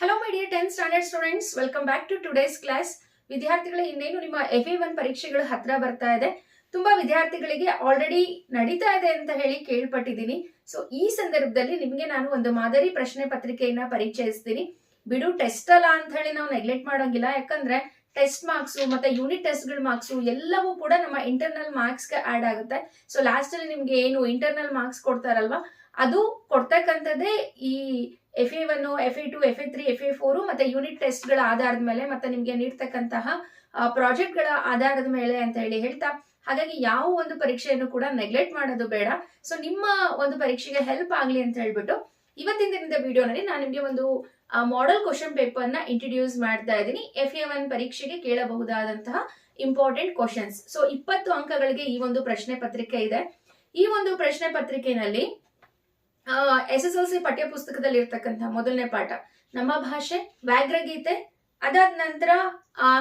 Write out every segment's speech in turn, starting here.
Hello my dear tenth standard students welcome back to today's class ವಿದ್ಯಾರ್ಥಿಗಳೇ ಇನ್ನೇನು ನಿಮ್ಮ F A one ಪರೀಕ್ಷೆಗಳು ಹತ್ರ ಬರ್ತಾ ಇದೆ? ತುಂಬಾ ವಿದ್ಯಾರ್ಥಿಗಳಿಗೆ ಆಲ್ರೆಡಿ ನಡೀತಾ ಇದೆ ಅಂತ ಹೇಳಿ ಕೇಳ್ಪಟ್ಟಿದ್ದೀನಿ. ಸೊ ಈ ಸಂದರ್ಭದಲ್ಲಿ ನಿಮಗೆ ನಾನು ಒಂದು ಮಾದರಿ ಪ್ರಶ್ನೆ ಪತ್ರಿಕೆಯನ್ನ ಪರಿಚಯಿಸ್ತೀನಿ. ಬಿಡು ಟೆಸ್ಟ್ ಅಲ್ಲ ಅಂತ ಹೇಳಿ ನಾವು ನೆಗ್ಲೆಕ್ಟ್ ಮಾಡೋಂಗಿಲ್ಲ. ಯಾಕಂದ್ರೆ ಟೆಸ್ಟ್ ಮಾರ್ಕ್ಸ್ ಮತ್ತೆ ಯೂನಿಟ್ ಟೆಸ್ಟ್ಗಳ ಮಾರ್ಕ್ಸ್ ಎಲ್ಲವೂ ಕೂಡ ನಮ್ಮ ಇಂಟರ್ನಲ್ ಮಾರ್ಕ್ಸ್ಗೆ ಆಡ್ ಆಗುತ್ತೆ. ಸೊ ಲಾಸ್ಟಲ್ಲಿ ನಿಮ್ಗೆ ಏನು ಇಂಟರ್ನಲ್ ಮಾರ್ಕ್ಸ್ ಕೊಡ್ತಾರಲ್ವಾ? ಅದು ಕೊಡ್ತಕ್ಕಂಥದ್ದೇ ಈ F A one F A two F A three F A four ಮತ್ತೆ ಯೂನಿಟ್ ಟೆಸ್ಟ್ಗಳ ಆಧಾರದ ಮೇಲೆ ಮತ್ತೆ ನಿಮಗೆ ನೀಡ್ತಕ್ಕಂತಹ ಪ್ರಾಜೆಕ್ಟ್ಗಳ ಆಧಾರದ ಮೇಲೆ ಅಂತ ಹೇಳಿ ಹೇಳ್ತಾ, ಹಾಗಾಗಿ ಯಾವ ಒಂದು ಪರೀಕ್ಷೆಯನ್ನು ಕೂಡ ನೆಗ್ಲೆಕ್ಟ್ ಮಾಡೋದು ಬೇಡ. ಸೊ ನಿಮ್ಮ ಒಂದು ಪರೀಕ್ಷೆಗೆ ಹೆಲ್ಪ್ ಆಗಲಿ ಅಂತ ಹೇಳ್ಬಿಟ್ಟು ಇವತ್ತಿನ ದಿನದ ವಿಡಿಯೋನಲ್ಲಿ ನಾನು ನಿಮಗೆ ಒಂದು ಮಾಡೆಲ್ ಕ್ವಶನ್ ಪೇಪರ್ನ ಇಂಟ್ರೊಡ್ಯೂಸ್ ಮಾಡ್ತಾ ಇದ್ದೀನಿ. ಎಫ್ ಎ ಒನ್ ಪರೀಕ್ಷೆಗೆ ಕೇಳಬಹುದಾದಂತಹ ಇಂಪಾರ್ಟೆಂಟ್ ಕ್ವಶನ್ಸ್ ಸೊ ಇಪ್ಪತ್ತು ಅಂಕಗಳಿಗೆ ಈ ಒಂದು ಪ್ರಶ್ನೆ ಪತ್ರಿಕೆ ಇದೆ. ಈ ಒಂದು ಪ್ರಶ್ನೆ ಪತ್ರಿಕೆಯಲ್ಲಿ ಎಸ್ ಎಸ್ ಎಲ್ ಸಿ ಪಠ್ಯ ಪುಸ್ತಕದಲ್ಲಿ ಇರ್ತಕ್ಕಂಥ ಮೊದಲನೇ ಪಾಠ. ನಮ್ಮ ಭಾಷೆ, ವ್ಯಾಘ್ರಗೀತೆ, ಅದಾದ ನಂತರ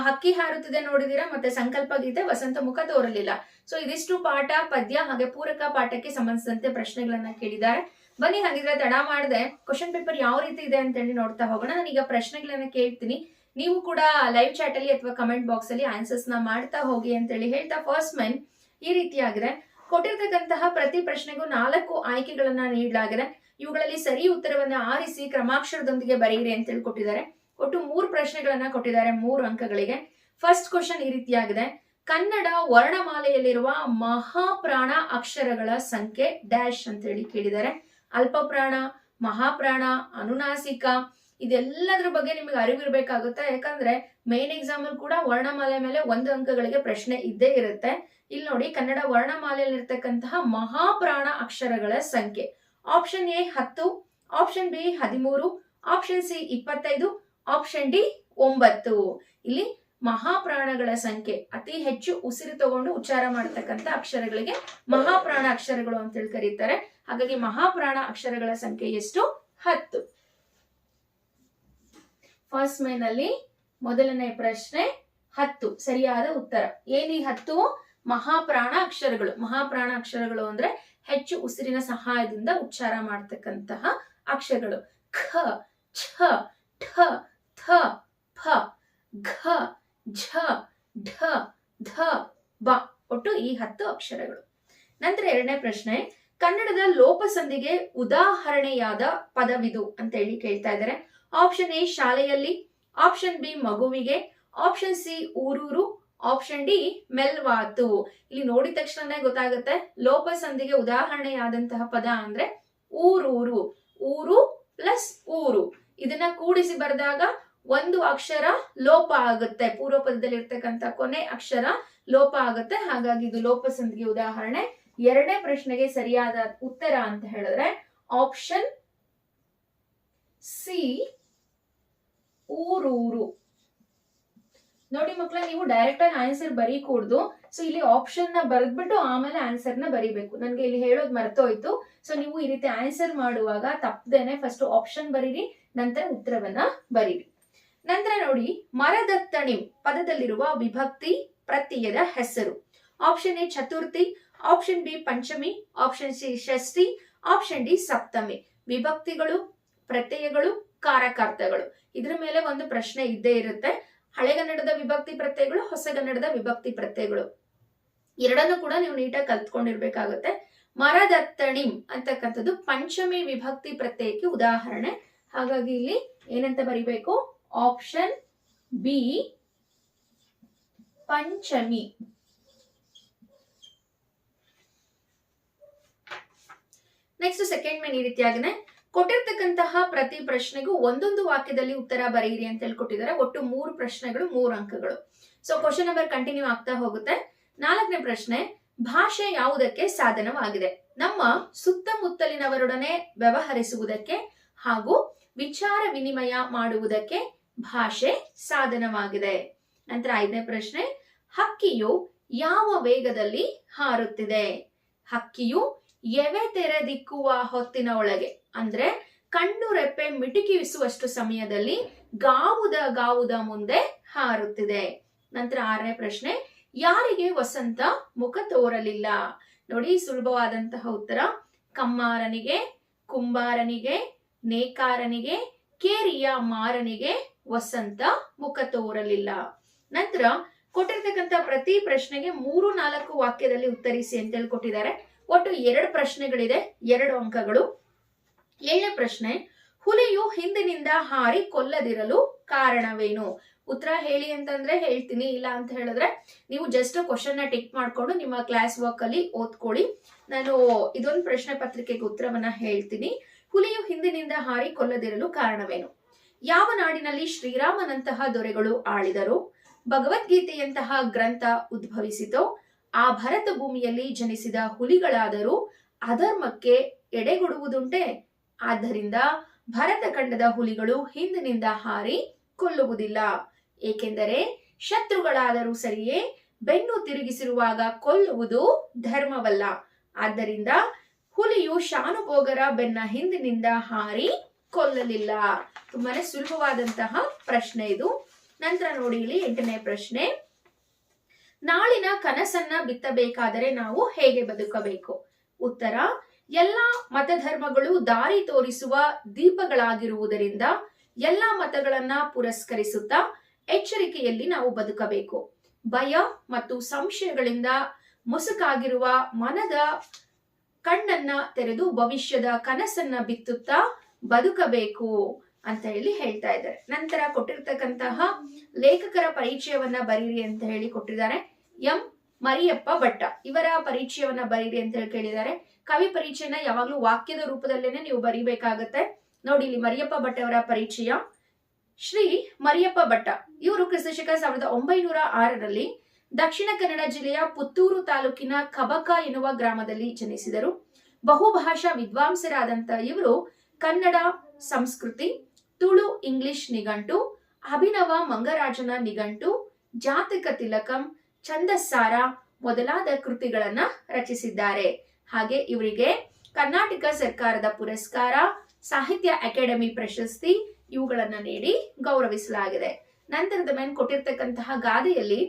ಹಕ್ಕಿ ಹಾರುತ್ತಿದೆ ನೋಡಿದೀರಾ ಮತ್ತೆ ಸಂಕಲ್ಪ ಗೀತೆ ವಸಂತ ಮುಖ ತೋರಲಿಲ್ಲ. ಸೊ ಇದಿಷ್ಟು ಪಾಠ, ಪದ್ಯ ಹಾಗೆ ಪೂರಕ ಪಾಠಕ್ಕೆ ಸಂಬಂಧಿಸಿದಂತೆ ಪ್ರಶ್ನೆಗಳನ್ನ ಕೇಳಿದ್ದಾರೆ. ಬನ್ನಿ, ಹಾಗಿದ್ರೆ ತಡ ಮಾಡದೆ. ಕ್ವಶನ್ ಪೇಪರ್ ಯಾವ ರೀತಿ ಇದೆ ಅಂತ ಹೇಳಿ ನೋಡ್ತಾ ಹೋಗೋಣ. ನಾನೀಗ ಪ್ರಶ್ನೆಗಳನ್ನ ಕೇಳ್ತೀನಿ. ನೀವು ಕೂಡ ಲೈವ್ ಚಾಟ್ ಅಲ್ಲಿ ಅಥವಾ ಕಮೆಂಟ್ ಬಾಕ್ಸ್ ಅಲ್ಲಿ ಆನ್ಸರ್ಸ್ನ ಮಾಡ್ತಾ ಹೋಗಿ ಅಂತ ಹೇಳಿ ಹೇಳ್ತಾ ಫಸ್ಟ್ ಮೆನ್ ಈ ರೀತಿಯಾಗಿದೆ. ಕೊಟ್ಟಿರ್ತಕ್ಕಂತಹ ಪ್ರತಿ ಪ್ರಶ್ನೆಗೂ ನಾಲ್ಕು ಆಯ್ಕೆಗಳನ್ನ ನೀಡಲಾಗಿದೆ. ಇವುಗಳಲ್ಲಿ ಸರಿ ಉತ್ತರವನ್ನ ಆರಿಸಿ ಕ್ರಮಾಕ್ಷರದೊಂದಿಗೆ ಬರೆಯಿರಿ ಅಂತ ಹೇಳಿ ಕೊಟ್ಟಿದ್ದಾರೆ ಒಟ್ಟು ಮೂರು ಪ್ರಶ್ನೆಗಳನ್ನ ಕೊಟ್ಟಿದ್ದಾರೆ ಮೂರು ಅಂಕಗಳಿಗೆ. ಫಸ್ಟ್ ಕ್ವಶನ್ ಈ ರೀತಿಯಾಗಿದೆ. ಕನ್ನಡ ವರ್ಣಮಾಲೆಯಲ್ಲಿರುವ ಮಹಾಪ್ರಾಣ ಅಕ್ಷರಗಳ ಸಂಖ್ಯೆ ಡ್ಯಾಶ್ ಅಂತ ಹೇಳಿ ಕೇಳಿದ್ದಾರೆ. ಅಲ್ಪಪ್ರಾಣ, ಮಹಾಪ್ರಾಣ, ಅನುನಾಸಿಕ ಇದೆಲ್ಲದ್ರ ಬಗ್ಗೆ ನಿಮಗೆ ಅರಿವಿರ್ಬೇಕಾಗುತ್ತೆ ಯಾಕಂದ್ರೆ ಮೇನ್ ಎಕ್ಸಾಮ್ ಕೂಡ ವರ್ಣಮಾಲೆ ಮೇಲೆ ಒಂದು ಅಂಕಗಳಿಗೆ ಪ್ರಶ್ನೆ ಇದ್ದೇ ಇರುತ್ತೆ. ಇಲ್ಲಿ ನೋಡಿ, ಕನ್ನಡ ವರ್ಣಮಾಲೆಯಲ್ಲಿರ್ತಕ್ಕಂತಹ ಮಹಾಪ್ರಾಣ ಅಕ್ಷರಗಳ ಸಂಖ್ಯೆ. ಆಪ್ಷನ್ ಎ ಹತ್ತು ಆಪ್ಷನ್ ಬಿ ಹದಿಮೂರು ಆಪ್ಷನ್ ಸಿ ಇಪ್ಪತ್ತೈದು ಆಪ್ಷನ್ ಡಿ ಒಂಬತ್ತು. ಇಲ್ಲಿ ಮಹಾಪ್ರಾಣಗಳ ಸಂಖ್ಯೆ, ಅತಿ ಹೆಚ್ಚು ಉಸಿರು ತಗೊಂಡು ಉಚ್ಚಾರ ಮಾಡತಕ್ಕಂತ ಅಕ್ಷರಗಳಿಗೆ ಮಹಾಪ್ರಾಣ ಅಕ್ಷರಗಳು ಅಂತೇಳಿ ಕರೀತಾರೆ. ಹಾಗಾಗಿ ಮಹಾಪ್ರಾಣ ಅಕ್ಷರಗಳ ಸಂಖ್ಯೆ ಎಷ್ಟು? ಹತ್ತು. ಫಸ್ಟ್ ಮೈನಲ್ಲಿ ಮೊದಲನೇ ಪ್ರಶ್ನೆ ಹತ್ತು, ಸರಿಯಾದ ಉತ್ತರ. ಏನಿ ಹತ್ತು? ಮಹಾಪ್ರಾಣ ಅಕ್ಷರಗಳು. ಮಹಾಪ್ರಾಣ ಅಕ್ಷರಗಳು ಅಂದ್ರೆ ಹೆಚ್ಚು ಉಸಿರಿನ ಸಹಾಯದಿಂದ ಉಚ್ಚಾರ ಮಾಡತಕ್ಕಂತಹ ಅಕ್ಷರಗಳು. ಖ, ಛ, ಠ, ಥ ಫ ಘ, ಝ, ಢ, ಧ, ಬ ಒಟ್ಟು ಈ ಹತ್ತು ಅಕ್ಷರಗಳು. ನಂತರ ಎರಡನೇ ಪ್ರಶ್ನೆ, ಕನ್ನಡದ ಲೋಪಸಂಧಿಗೆ ಉದಾಹರಣೆಯಾದ ಪದವಿದು ಅಂತ ಹೇಳಿ ಕೇಳ್ತಾ ಇದ್ದಾರೆ. ಆಪ್ಷನ್ ಎ ಶಾಲೆಯಲ್ಲಿ ಆಪ್ಷನ್ ಬಿ ಮಗುವಿಗೆ ಆಪ್ಷನ್ ಸಿ ಊರೂರು ಆಪ್ಷನ್ ಡಿ ಮೆಲ್ವಾತು. ಇಲ್ಲಿ ನೋಡಿದ ತಕ್ಷಣನೇ ಗೊತ್ತಾಗುತ್ತೆ, ಲೋಪಸಂಧಿಗೆ ಉದಾಹರಣೆಯಾದಂತಹ ಪದ ಅಂದ್ರೆ ಊರೂರು. ಊರು ಪ್ಲಸ್ ಊರು. ಇದನ್ನ ಕೂಡಿಸಿ ಬರೆದಾಗ ಒಂದು ಅಕ್ಷರ ಲೋಪ ಆಗುತ್ತೆ. ಪೂರ್ವ ಪದದಲ್ಲಿ ಇರ್ತಕ್ಕಂತ ಕೊನೆ ಅಕ್ಷರ ಲೋಪ ಆಗುತ್ತೆ. ಹಾಗಾಗಿ ಇದು ಲೋಪಸಂಧಿಗೆ ಉದಾಹರಣೆ. ಎರಡನೇ ಪ್ರಶ್ನೆಗೆ ಸರಿಯಾದ ಉತ್ತರ ಅಂತ ಹೇಳಿದ್ರೆ ಆಪ್ಷನ್ ಸಿ ಊರೂರು ನೋಡಿ ಮಕ್ಕಳ ನೀವು ಡೈರೆಕ್ಟ್ ಆಗಿ ಆನ್ಸರ್ ಬರೀಕೂಡ್ದು. ಸೊ ಇಲ್ಲಿ ಆಪ್ಷನ್ನ ಬರೆದ್ಬಿಟ್ಟು ಆಮೇಲೆ ಆನ್ಸರ್ನ ಬರೀಬೇಕು. ನನ್ಗೆ ಇಲ್ಲಿ ಹೇಳೋದು ಮರ್ತೋಯ್ತು. ಸೊ ನೀವು ಈ ರೀತಿ ಆನ್ಸರ್ ಮಾಡುವಾಗ ತಪ್ಪದೇನೆ ಫಸ್ಟ್ ಆಪ್ಷನ್ ಬರೀರಿ, ನಂತರ ಉತ್ತರವನ್ನ ಬರೀರಿ. ನಂತರ ನೋಡಿ, ಮರದತ್ತಣಿ ಪದದಲ್ಲಿರುವ ವಿಭಕ್ತಿ ಪ್ರತ್ಯಯದ ಹೆಸರು. ಆಪ್ಷನ್ ಎ ಚತುರ್ಥಿ. ಆಪ್ಷನ್ ಬಿ ಪಂಚಮಿ. ಆಪ್ಷನ್ ಸಿ ಷಷ್ಠಿ. ಆಪ್ಷನ್ ಡಿ ಸಪ್ತಮಿ. ವಿಭಕ್ತಿಗಳು, ಪ್ರತ್ಯಯಗಳು ಕಾರಕಾರ್ಥಗಳು ಇದ್ರ ಮೇಲೆ ಒಂದು ಪ್ರಶ್ನೆ ಇದ್ದೇ ಇರುತ್ತೆ. ಹಳೆಗನ್ನಡದ ವಿಭಕ್ತಿ ಪ್ರತ್ಯಯಗಳು ಹೊಸಗನ್ನಡದ ವಿಭಕ್ತಿ ಪ್ರತ್ಯಯಗಳು. ಎರಡನ್ನು ಕೂಡ ನೀವು ನೀಟಾಗಿ ಕಲ್ತ್ಕೊಂಡಿರ್ಬೇಕಾಗುತ್ತೆ. ಮರದತ್ತಣಿಂ ಅಂತಕ್ಕಂಥದ್ದು ಪಂಚಮಿ ವಿಭಕ್ತಿ ಪ್ರತ್ಯಯಕ್ಕೆ ಉದಾಹರಣೆ. ಹಾಗಾಗಿ ಇಲ್ಲಿ ಏನಂತ ಬರಿಬೇಕು? ಆಪ್ಷನ್ ಬಿ ಪಂಚಮಿ. ನೆಕ್ಸ್ಟ್ ಸೆಕೆಂಡ್ ಮೇನ್ ಈ ರೀತಿಯಾಗಿದೆ ಕೊಟ್ಟಿರ್ತಕ್ಕಂತಹ ಪ್ರತಿ ಪ್ರಶ್ನೆಗೂ ಒಂದೊಂದು ವಾಕ್ಯದಲ್ಲಿ ಉತ್ತರ ಬರೆಯಿರಿ ಅಂತ ಹೇಳಿ ಕೊಟ್ಟಿದ್ದಾರೆ ಒಟ್ಟು ಮೂರು ಪ್ರಶ್ನೆಗಳು, ಮೂರು ಅಂಕಗಳು. ಸೊ ಕ್ವಶನ್ ನಂಬರ್ ಕಂಟಿನ್ಯೂ ಆಗ್ತಾ ಹೋಗುತ್ತೆ. ನಾಲ್ಕನೇ ಪ್ರಶ್ನೆ, ಭಾಷೆ ಯಾವುದಕ್ಕೆ ಸಾಧನವಾಗಿದೆ? ನಮ್ಮ ಸುತ್ತಮುತ್ತಲಿನವರೊಡನೆ ವ್ಯವಹರಿಸುವುದಕ್ಕೆ ಹಾಗೂ ವಿಚಾರ ವಿನಿಮಯ ಮಾಡುವುದಕ್ಕೆ ಭಾಷೆ ಸಾಧನವಾಗಿದೆ. ನಂತರ ಐದನೇ ಪ್ರಶ್ನೆ, ಹಕ್ಕಿಯು ಯಾವ ವೇಗದಲ್ಲಿ ಹಾರುತ್ತಿದೆ? ಹಕ್ಕಿಯು ಎವೆ ತೆರೆದಿಕ್ಕುವ ಹೊತ್ತಿನ ಒಳಗೆ. ಅಂದ್ರೆ ಕಣ್ಣು ರೆಪ್ಪೆ ಮಿಟುಕಿಸುವಷ್ಟು ಸಮಯದಲ್ಲಿ ಗಾವುದ ಗಾವುದ ಮುಂದೆ ಹಾರುತ್ತಿದೆ. ನಂತರ ಆರನೇ ಪ್ರಶ್ನೆ, ಯಾರಿಗೆ ವಸಂತ ಮುಖ ತೋರಲಿಲ್ಲ? ನೋಡಿ, ಸುಲಭವಾದಂತಹ ಉತ್ತರ. ಕಮ್ಮಾರನಿಗೆ, ಕುಂಬಾರನಿಗೆ, ನೇಕಾರನಿಗೆ, ಕೇರಿಯ ಮಾರನಿಗೆ ವಸಂತ ಮುಖ ತೋರಲಿಲ್ಲ. ನಂತರ ಕೊಟ್ಟಿರ್ತಕ್ಕಂಥ ಪ್ರತಿ ಪ್ರಶ್ನೆಗೆ ಮೂರು ನಾಲ್ಕು ವಾಕ್ಯದಲ್ಲಿ ಉತ್ತರಿಸಿ ಅಂತ ಹೇಳಿ ಕೊಟ್ಟಿದ್ದಾರೆ ಒಟ್ಟು ಎರಡು ಪ್ರಶ್ನೆಗಳಿದೆ, ಎರಡು ಅಂಕಗಳು. ಏಳನೇ ಪ್ರಶ್ನೆ, ಹುಲಿಯು ಹಿಂದಿನಿಂದ ಹಾರಿ ಕೊಲ್ಲದಿರಲು ಕಾರಣವೇನು? ಉತ್ತರ ಹೇಳಿ ಅಂತಂದ್ರೆ ಹೇಳ್ತೀನಿ, ಇಲ್ಲ ಅಂತ ಹೇಳಿದ್ರೆ ನೀವು ಜಸ್ಟ್ ಕ್ವಶನ್ನ ಟಿಕ್ ಮಾಡ್ಕೊಂಡು ನಿಮ್ಮ ಕ್ಲಾಸ್ ವರ್ಕ್ ಅಲ್ಲಿ ಓದ್ಕೊಳ್ಳಿ. ನಾನು ಇದೊಂದು ಪ್ರಶ್ನೆ ಪತ್ರಿಕೆಗೆ ಉತ್ತರವನ್ನ ಹೇಳ್ತೀನಿ. ಹುಲಿಯು ಹಿಂದಿನಿಂದ ಹಾರಿ ಕೊಲ್ಲದಿರಲು ಕಾರಣವೇನು? ಯಾವ ನಾಡಿನಲ್ಲಿ ಶ್ರೀರಾಮನಂತಹ ದೊರೆಗಳು ಆಳಿದರು? ಭಗವದ್ಗೀತೆಯಂತಹ ಗ್ರಂಥ ಉದ್ಭವಿಸಿತೋ. ಆ ಭರತ ಭೂಮಿಯಲ್ಲಿ ಜನಿಸಿದ ಹುಲಿಗಳಾದರೂ ಅಧರ್ಮಕ್ಕೆ ಎಡೆಗೊಡುವುದುಂಟೆ? ಆದ್ದರಿಂದ ಭರತ ಖಂಡದ ಹುಲಿಗಳು ಹಿಂದಿನಿಂದ ಹಾರಿ ಕೊಲ್ಲುವುದಿಲ್ಲ. ಏಕೆಂದರೆ ಶತ್ರುಗಳಾದರೂ ಸರಿಯೇ ಬೆನ್ನು ತಿರುಗಿಸಿರುವಾಗ ಕೊಲ್ಲುವುದು ಧರ್ಮವಲ್ಲ. ಆದ್ದರಿಂದ ಹುಲಿಯು ಶಾನುಭೋಗರ ಬೆನ್ನ ಹಿಂದಿನಿಂದ ಹಾರಿ ಕೊಲ್ಲಲಿಲ್ಲ. ತುಂಬಾನೇ ಸುಲಭವಾದಂತಹ ಪ್ರಶ್ನೆ ಇದು. ನಂತರ ನೋಡಿ ಇಲ್ಲಿ ಎಂಟನೇ ಪ್ರಶ್ನೆ. ನಾಳಿನ ಕನಸನ್ನ ಬಿತ್ತಬೇಕಾದರೆ ನಾವು ಹೇಗೆ ಬದುಕಬೇಕು? ಉತ್ತರ ಎಲ್ಲಾ ಮತಧರ್ಮಗಳು ದಾರಿ ತೋರಿಸುವ ದೀಪಗಳಾಗಿರುವುದರಿಂದ ಎಲ್ಲ ಮತಗಳನ್ನ ಪುರಸ್ಕರಿಸುತ್ತಾ ಎಚ್ಚರಿಕೆಯಲ್ಲಿ ನಾವು ಬದುಕಬೇಕು. ಭಯ ಮತ್ತು ಸಂಶಯಗಳಿಂದ ಮುಸುಕಾಗಿರುವ ಮನದ ಕಣ್ಣನ್ನ ತೆರೆದು ಭವಿಷ್ಯದ ಕನಸನ್ನ ಬಿತ್ತುತ್ತಾ ಬದುಕಬೇಕು ಅಂತ ಹೇಳಿ ಹೇಳ್ತಾ ಇದ್ದಾರೆ. ನಂತರ ಕೊಟ್ಟಿರ್ತಕ್ಕಂತಹ ಲೇಖಕರ ಪರಿಚಯವನ್ನ ಬರೀರಿ ಅಂತ ಹೇಳಿ ಕೊಟ್ಟಿದ್ದಾರೆ. ಎಂ. ಮರಿಯಪ್ಪ ಭಟ್ಟ ಇವರ ಪರಿಚಯವನ್ನ ಬರೀರಿ ಅಂತ ಹೇಳಿ ಕೇಳಿದ್ದಾರೆ. ಕವಿ ಪರಿಚಯನ ಯಾವಾಗ್ಲೂ ವಾಕ್ಯದ ರೂಪದಲ್ಲೇನೆ ನೀವು ಬರೀಬೇಕಾಗತ್ತೆ. ನೋಡಿ ಇಲ್ಲಿ ಮರಿಯಪ್ಪ ಭಟ್ ಅವರ ಪರಿಚಯ ಶ್ರೀ ಮರಿಯಪ್ಪ ಭಟ್ಟ ಇವರು ಕ್ರಿಸ್ತಶಕ ಸಾವಿರದ ಒಂಬೈನೂರ ಆರರಲ್ಲಿ ದಕ್ಷಿಣ ಕನ್ನಡ ಜಿಲ್ಲೆಯ ಪುತ್ತೂರು ತಾಲೂಕಿನ ಕಬಕ ಎನ್ನುವ ಗ್ರಾಮದಲ್ಲಿ ಜನಿಸಿದರು. ಬಹುಭಾಷಾ ವಿದ್ವಾಂಸರಾದಂತ ಇವರು ಕನ್ನಡ, ಸಂಸ್ಕೃತಿ, ತುಳು, ಇಂಗ್ಲಿಷ್ ನಿಘಂಟು, ಅಭಿನವ ಮಂಗರಾಜನ ನಿಘಂಟು, ಜಾತಕ ತಿಲಕಂ ಚಂದಸ್ಸಾರ ಮೊದಲಾದ ಕೃತಿಗಳನ್ನ ರಚಿಸಿದ್ದಾರೆ. ಹಾಗೆ ಇವರಿಗೆ ಕರ್ನಾಟಕ ಸರ್ಕಾರದ ಪುರಸ್ಕಾರ, ಸಾಹಿತ್ಯ ಅಕಾಡೆಮಿ ಪ್ರಶಸ್ತಿ ಇವುಗಳನ್ನು ನೀಡಿ ಗೌರವಿಸಲಾಗಿದೆ. ನಂತರದ ಮೇಲೆ ಕೊಟ್ಟಿರ್ತಕ್ಕಂತಹ ಗಾದೆಯಲ್ಲಿ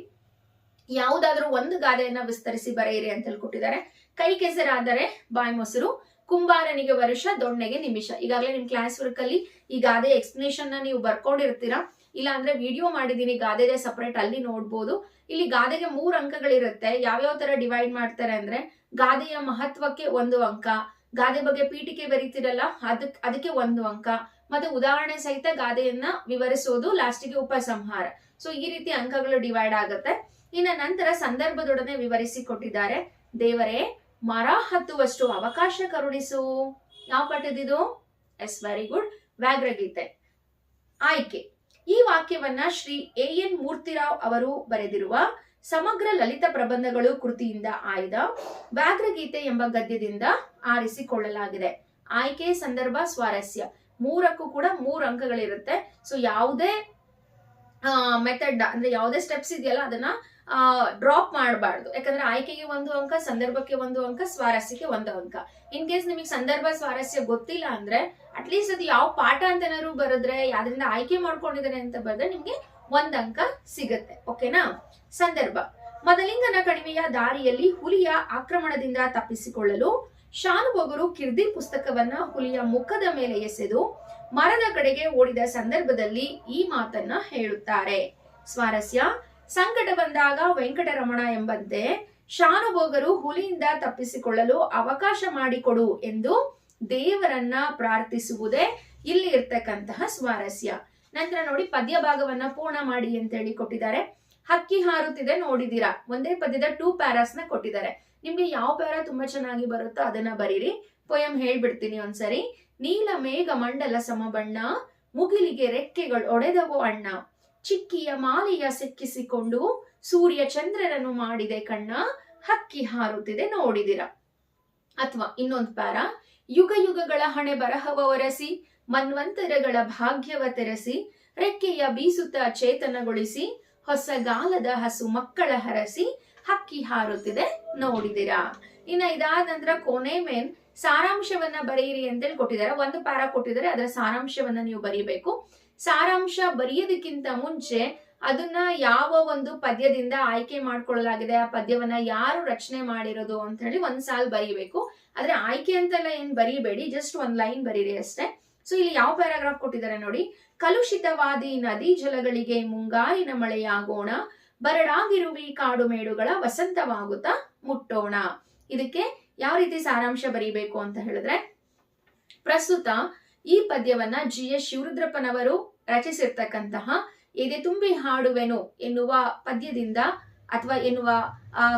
ಯಾವುದಾದ್ರೂ ಒಂದು ಗಾದೆಯನ್ನ ವಿಸ್ತರಿಸಿ ಬರೆಯಿರಿ ಅಂತ ಹೇಳಿ ಕೊಟ್ಟಿದ್ದಾರೆ. ಕೈ ಕೆಸರಾದರೆ ಬಾಯಿ ಮೊಸರು, ಕುಂಬಾರನಿಗೆ ವರ್ಷ, ದೊಣ್ಣೆಗೆ ನಿಮಿಷ. ಈಗಾಗಲೇ ನಿಮ್ ಕ್ಲಾಸ್ ವರ್ಕ್ ಅಲ್ಲಿ ಈ ಗಾದೆ ಎಕ್ಸ್ಪ್ಲನೇಷನ್ನ ನೀವು ಬರ್ಕೊಂಡಿರ್ತೀರಾ? ಇಲ್ಲ ಅಂದ್ರೆ ವಿಡಿಯೋ ಮಾಡಿದೀನಿ, ಗಾದೆದೆ ಸಪರೇಟ್ ಅಲ್ಲಿ ನೋಡ್ಬೋದು. ಇಲ್ಲಿ ಗಾದೆಗೆ ಮೂರ್ ಅಂಕಗಳಿರುತ್ತೆ. ಯಾವ್ಯಾವ ತರ ಡಿವೈಡ್ ಮಾಡ್ತಾರೆ ಅಂದ್ರೆ ಗಾದೆಯ ಮಹತ್ವಕ್ಕೆ ಒಂದು ಅಂಕ, ಗಾದೆ ಬಗ್ಗೆ ಪೀಠಿಕೆ ಬರೀತಿರಲ್ಲ, ಅದಕ್, ಅದಕ್ಕೆ ಒಂದು ಅಂಕ. ಮತ್ತೆ ಉದಾಹರಣೆ ಸಹಿತ ಗಾದೆಯನ್ನ ವಿವರಿಸೋದು ಲಾಸ್ಟಿಗೆ ಉಪಸಂಹಾರ. ಸೊ ಈ ರೀತಿ ಅಂಕಗಳು ಡಿವೈಡ್ ಆಗುತ್ತೆ. ಇನ್ನ ನಂತರ ಸಂದರ್ಭದೊಡನೆ ವಿವರಿಸಿ ಕೊಟ್ಟಿದ್ದಾರೆ. ದೇವರೇ, ಮರ ಹತ್ತುವಷ್ಟು ಅವಕಾಶ ಕರುಣಿಸು. ಯಾವ ಪಠ್ಯದಿದು ಎಸ್ ವೆರಿ ಗುಡ್ ವ್ಯಾಘ್ರಗೀತೆ. ಆಯ್ಕೆ. ಈ ವಾಕ್ಯವನ್ನ ಶ್ರೀ ಎ ಎನ್ ಮೂರ್ತಿರಾವ್ ಅವರು ಬರೆದಿರುವ ಸಮಗ್ರ ಲಲಿತ ಪ್ರಬಂಧಗಳು ಕೃತಿಯಿಂದ ಆಯ್ದ ವ್ಯಾಘ್ರಗೀತೆ ಎಂಬ ಗದ್ಯದಿಂದ ಆರಿಸಿಕೊಳ್ಳಲಾಗಿದೆ. ಆಯ್ಕೆ ಸಂದರ್ಭ ಸ್ವಾರಸ್ಯ. ಮೂರಕ್ಕೂ ಕೂಡ ಮೂರು ಅಂಕಗಳಿರುತ್ತೆ. ಸೊ ಯಾವುದೇ ಮೆಥಡ್ ಅಂದ್ರೆ ಯಾವುದೇ ಸ್ಟೆಪ್ಸ್ ಇದೆಯಲ್ಲ, ಅದನ್ನ ಡ್ರಾಪ್ ಮಾಡಬಾರ್ದು. ಯಾಕಂದ್ರೆ ಆಯ್ಕೆಗೆ ಒಂದು ಅಂಕ, ಸಂದರ್ಭಕ್ಕೆ ಒಂದು ಅಂಕ, ಸ್ವಾರಸ್ಯಕ್ಕೆ ಒಂದು ಅಂಕ. ಇನ್ ಕೇಸ್ ನಿಮಗೆ ಸಂದರ್ಭ ಸ್ವಾರಸ್ಯ ಗೊತ್ತಿಲ್ಲ ಅಂದ್ರೆ ಅಟ್ಲೀಸ್ಟ್ ಅದು ಯಾವ ಪಾಠ ಅಂತ ಏನಾದ್ರು ಬರೆದ್ರೆ, ಯಾವ್ದ್ರಿಂದ ಆಯ್ಕೆ ಮಾಡ್ಕೊಂಡಿದ್ದಾರೆ ಅಂತ ಬರೆದ್ರೆ, ನಿಮ್ಗೆ ಒಂದ್ ಸಿಗುತ್ತೆ ಸಿಗತ್ತೆ ಓಕೆನಾ? ಸಂದರ್ಭ. ಮದಲಿಂಗನ ಕಣಿವೆಯ ದಾರಿಯಲ್ಲಿ ಹುಲಿಯ ಆಕ್ರಮಣದಿಂದ ತಪ್ಪಿಸಿಕೊಳ್ಳಲು ಶಾನುಭೋಗರು ಕಿರ್ದಿ ಪುಸ್ತಕವನ್ನ ಹುಲಿಯ ಮುಖದ ಮೇಲೆ ಎಸೆದು ಮರದ ಕಡೆಗೆ ಓಡಿದ ಸಂದರ್ಭದಲ್ಲಿ ಈ ಮಾತನ್ನ ಹೇಳುತ್ತಾರೆ. ಸ್ವಾರಸ್ಯ, ಸಂಕಟ ಬಂದಾಗ ವೆಂಕಟರಮಣ ಎಂಬಂತೆ ಶಾನುಭೋಗರು ಹುಲಿಯಿಂದ ತಪ್ಪಿಸಿಕೊಳ್ಳಲು ಅವಕಾಶ ಮಾಡಿಕೊಡು ಎಂದು ದೇವರನ್ನ ಪ್ರಾರ್ಥಿಸುವುದೇ ಇಲ್ಲಿ ಇರ್ತಕ್ಕಂತಹ ಸ್ವಾರಸ್ಯ. ನಂತರ ನೋಡಿ ಪದ್ಯ ಭಾಗವನ್ನ ಪೂರ್ಣ ಮಾಡಿ ಅಂತ ಹೇಳಿ ಕೊಟ್ಟಿದ್ದಾರೆ. ಹಕ್ಕಿ ಹಾರುತ್ತಿದೆ, ನೋಡಿದೀರಾ? ಒಂದೇ ಪದ್ಯದ ಟೂ ಪ್ಯಾರಾಸ್ನ ಕೊಟ್ಟಿದ್ದಾರೆ. ನಿಮ್ಗೆ ಯಾವ ಪ್ಯಾರಾ ತುಂಬಾ ಚೆನ್ನಾಗಿ ಬರುತ್ತೋ ಅದನ್ನ ಬರೀರಿ. ಪೊಯಂ ಹೇಳ್ಬಿಡ್ತೀನಿ ಒಂದ್ಸರಿ. ನೀಲ ಮೇಘ ಮಂಡಲ ಸಮಬಣ್ಣ ಮುಗಿಲಿಗೆ ರೆಕ್ಕೆಗಳು ಒಡೆದವು ಅಣ್ಣ. ಚಿಕ್ಕಿಯ ಮಾಲೆಯ ಸಿಕ್ಕಿಸಿಕೊಂಡು ಸೂರ್ಯ ಚಂದ್ರರನ್ನು ಮಾಡಿದೆ ಕಣ್ಣ. ಹಕ್ಕಿ ಹಾರುತ್ತಿದೆ, ನೋಡಿದಿರ? ಅಥವಾ ಇನ್ನೊಂದು ಪ್ಯಾರ. ಯುಗ ಯುಗಗಳ ಹಣೆ ಬರಹವ ಒರೆಸಿ ಮನ್ವಂತರಗಳ ಭಾಗ್ಯವ ತೆರೆಸಿ, ರೆಕ್ಕೆಯ ಬೀಸುತ್ತ ಚೇತನಗೊಳಿಸಿ, ಹೊಸ ಗಾಲದ ಹಸು ಮಕ್ಕಳ ಹರಸಿ, ಹಕ್ಕಿ ಹಾರುತ್ತಿದೆ ನೋಡಿದಿರಾ. ಇನ್ನ ಇದಾದ ನಂತರ ಕೊನೆ ಮೇನ್ ಸಾರಾಂಶವನ್ನ ಬರೆಯಿರಿ ಅಂತೇಳಿ ಕೊಟ್ಟಿದ್ದಾರೆ. ಒಂದು ಪ್ಯಾರ ಕೊಟ್ಟಿದ್ದಾರೆ. ಅದರ ಸಾರಾಂಶವನ್ನ ನೀವು ಬರೀಬೇಕು. ಸಾರಾಂಶ ಬರೆಯೋದಕ್ಕಿಂತ ಮುಂಚೆ ಅದನ್ನ ಯಾವ ಒಂದು ಪದ್ಯದಿಂದ ಆಯ್ಕೆ ಮಾಡ್ಕೊಳ್ಳಲಾಗಿದೆ, ಆ ಪದ್ಯವನ್ನ ಯಾರು ರಚನೆ ಮಾಡಿರೋದು ಅಂತ ಹೇಳಿ ಒಂದ್ ಸಾಲ್ ಬರೀಬೇಕು. ಆದ್ರೆ ಆಯ್ಕೆ ಅಂತೆಲ್ಲ ಏನ್ ಬರೀಬೇಡಿ, ಜಸ್ಟ್ ಒಂದ್ ಲೈನ್ ಬರೀರಿ ಅಷ್ಟೇ. ಸೊ ಇಲ್ಲಿ ಯಾವ ಪ್ಯಾರಾಗ್ರಾಫ್ ಕೊಟ್ಟಿದ್ದಾರೆ ನೋಡಿ. ಕಲುಷಿತವಾದಿ ನದಿ ಜಲಗಳಿಗೆ ಮುಂಗಾರಿನ ಮಳೆಯಾಗೋಣ, ಬರಡಾಗಿರುವಿ ಕಾಡು ಮೇಡುಗಳ ವಸಂತವಾಗುತ್ತಾ ಮುಟ್ಟೋಣ. ಇದಕ್ಕೆ ಯಾವ ರೀತಿ ಸಾರಾಂಶ ಬರೀಬೇಕು ಅಂತ ಹೇಳಿದ್ರೆ, ಪ್ರಸ್ತುತ ಈ ಪದ್ಯವನ್ನ ಜಿ. ಎಸ್. ಶಿವರುದ್ರಪ್ಪನವರು ರಚಿಸಿರ್ತಕ್ಕಂತಹ ಎದೆ ತುಂಬಿ ಹಾಡುವೆನು ಎನ್ನುವ ಪದ್ಯದಿಂದ ಅಥವಾ ಎನ್ನುವ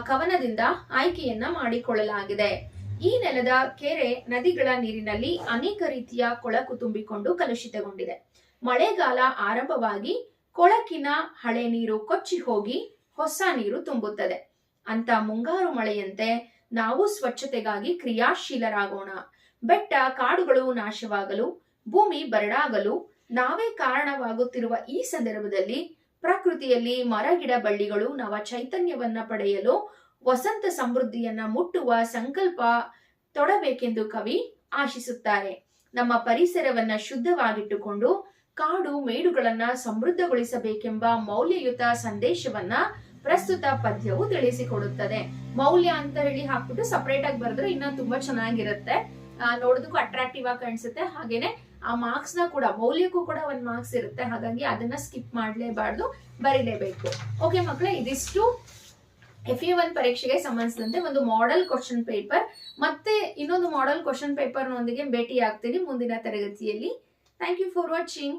ಕವನದಿಂದ ಆಯ್ಕೆಯನ್ನ ಮಾಡಿಕೊಳ್ಳಲಾಗಿದೆ. ಈ ನೆಲದ ಕೆರೆ ನದಿಗಳ ನೀರಿನಲ್ಲಿ ಅನೇಕ ರೀತಿಯ ಕೊಳಕು ತುಂಬಿಕೊಂಡು ಕಲುಷಿತಗೊಂಡಿದೆ. ಮಳೆಗಾಲ ಆರಂಭವಾಗಿ ಕೊಳಕಿನ ಹಳೆ ನೀರು ಕೊಚ್ಚಿ ಹೋಗಿ ಹೊಸ ನೀರು ತುಂಬುತ್ತದೆ. ಅಂತ ಮುಂಗಾರು ಮಳೆಯಂತೆ ನಾವು ಸ್ವಚ್ಛತೆಗಾಗಿ ಕ್ರಿಯಾಶೀಲರಾಗೋಣ. ಬೆಟ್ಟ ಕಾಡುಗಳು ನಾಶವಾಗಲು, ಭೂಮಿ ಬರಡಾಗಲು ನಾವೇ ಕಾರಣವಾಗುತ್ತಿರುವ ಈ ಸಂದರ್ಭದಲ್ಲಿ ಪ್ರಕೃತಿಯಲ್ಲಿ ಮರಗಿಡ ಬಳ್ಳಿಗಳು ನವ ಚೈತನ್ಯವನ್ನ ಪಡೆಯಲು ವಸಂತ ಸಮೃದ್ಧಿಯನ್ನ ಮುಟ್ಟುವ ಸಂಕಲ್ಪ ತೊಡಬೇಕೆಂದು ಕವಿ ಆಶಿಸುತ್ತಾರೆ. ನಮ್ಮ ಪರಿಸರವನ್ನ ಶುದ್ಧವಾಗಿಟ್ಟುಕೊಂಡು ಕಾಡು ಮೇಡುಗಳನ್ನ ಸಮೃದ್ಧಗೊಳಿಸಬೇಕೆಂಬ ಮೌಲ್ಯಯುತ ಸಂದೇಶವನ್ನ ಪ್ರಸ್ತುತ ಪದ್ಯವು ತಿಳಿಸಿಕೊಡುತ್ತದೆ. ಮೌಲ್ಯ ಅಂತ ಹೇಳಿ ಹಾಕ್ಬಿಟ್ಟು ಸಪರೇಟ್ ಆಗಿ ಬರೆದ್ರೆ ಇನ್ನ ತುಂಬಾ ಚೆನ್ನಾಗಿರುತ್ತೆ. ನೋಡೋದಕ್ಕೂ ಅಟ್ರಾಕ್ಟಿವ್ ಆಗಿ ಕಾಣಿಸುತ್ತೆ. ಹಾಗೇನೆ ಆ ಮಾರ್ಕ್ಸ್ನ ಕೂಡ, ಮೌಲ್ಯಕ್ಕೂ ಕೂಡ ಒಂದ್ ಮಾರ್ಕ್ಸ್ ಇರುತ್ತೆ. ಹಾಗಾಗಿ ಅದನ್ನ ಸ್ಕಿಪ್ ಮಾಡ್ಲೇಬಾರ್ದು, ಬರೀಲೇಬೇಕು. ಓಕೆ ಮಕ್ಕಳೇ ಇದಿಷ್ಟು. ಎಫ್ ಇ ಒನ್ ಪರೀಕ್ಷೆಗೆ ಸಂಬಂಧಿಸಿದಂತೆ ಒಂದು ಮಾಡೆಲ್ ಕ್ವಶನ್ ಪೇಪರ್ ಮತ್ತೆ ಇನ್ನೊಂದು ಮಾಡೆಲ್ ಕ್ವಶನ್ ಪೇಪರ್ನೊಂದಿಗೆ ಭೇಟಿ ಆಗ್ತೀನಿ ಮುಂದಿನ ತರಗತಿಯಲ್ಲಿ. Thank you for watching